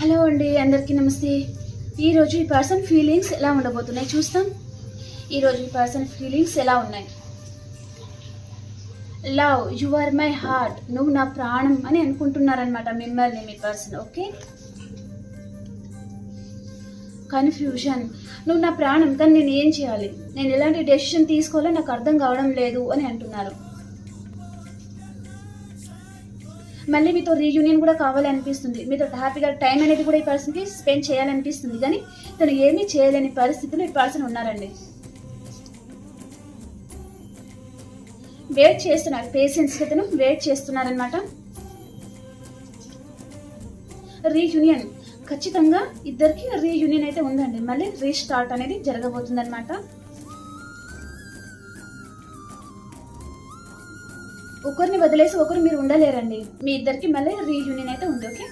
Hello అండి అందరికీ నమస్తే. ఈరోజు ఈ పర్సన్ ఫీలింగ్స్ ఎలా ఉండబోతున్నాయి చూస్తాం. ఈరోజు ఈ పర్సన్ ఫీలింగ్స్ ఎలా ఉన్నాయి? Love you are my heart నువ్వు నా ప్రాణం అని అనుకుంటున్నారనమాట మిమ్మల్ని మీ పర్సన్ ఓకే? కన్ఫ్యూజన్ నువ్వు నా ప్రాణం కానీ నేను ఏం చేయాలి? నేను ఎలాంటి డెసిషన్ తీసుకోవాలో నాకు అర్థం కావడం లేదు అని అంటున్నారు. మళ్ళీ మీతో రీయూనియన్ కూడా కావాలి అనిపిస్తుంది మీతో హ్యాపీగా టైం అనేది కూడా ఈ పర్సన్కి స్పెండ్ చేయాలనిపిస్తుంది. కానీ తను ఏమీ చేయలేని పరిస్థితిలో ఈ పర్సన్ ఉన్నారండి. వెయిట్ చేస్తున్నారు. పేషెన్స్కి తను వెయిట్ చేస్తున్నారనమాట రీయూనియన్ ఖచ్చితంగా ఇద్దరికి రీయూనియన్ అయితే ఉందండి. మళ్ళీ రీస్టార్ట్ అనేది జరగబోతుంది ఒకరిని వదిలేసి ఒకరు మీరు ఉండలేరండి. మీ ఇద్దరికి మళ్ళీ రీయూనియన్ అయితే ఉంది ఓకే?